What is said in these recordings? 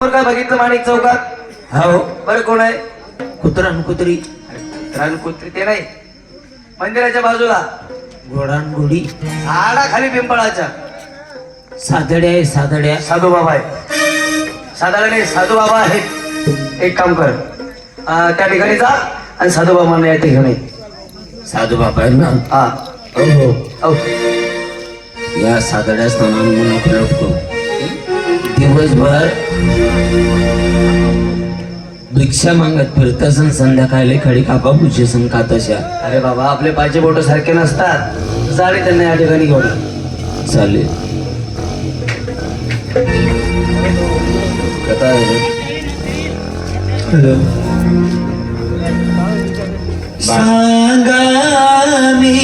काय बघितलं माणिक चौकात? हो. बरं कोण आहे? कुत्रा कुत्री. कुत्री ते नाही. मंदिराच्या बाजूला. घोडान घोडी. झाडाखाली पिंपळाच्या. सादड्या आहे सादड्या. साधू बाबा आहे साधारण साधू बाबा आहेत. एक काम कर. त्या ठिकाणी जा आणि साधू बाबांना या ठिकाणी. साधू बाबा आहे ना हा. हो. औ. या सादड्या स्थानांना नको लटतो दिवसभर भिक्षा मागत फिरतास आणि संध्याकाळी खडी कापा पूजे संकातशा अरे बाबा आपले पायचे बोट सारखे नसतात. जाणे त्यांना या ठिकाणी घेऊन. चालेल. कथा आहे हॅलो. सांगा मी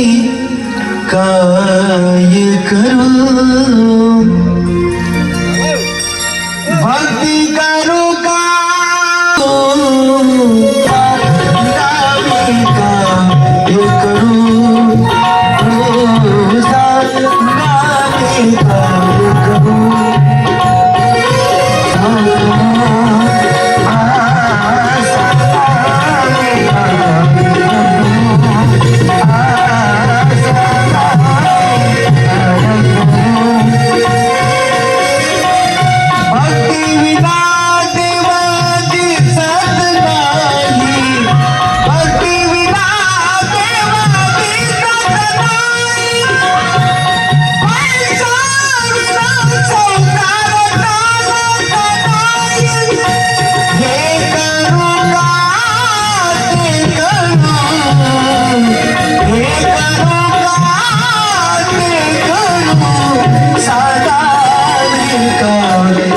काय करू?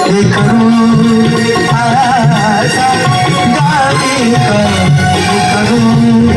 करूं आशा गाने का करूं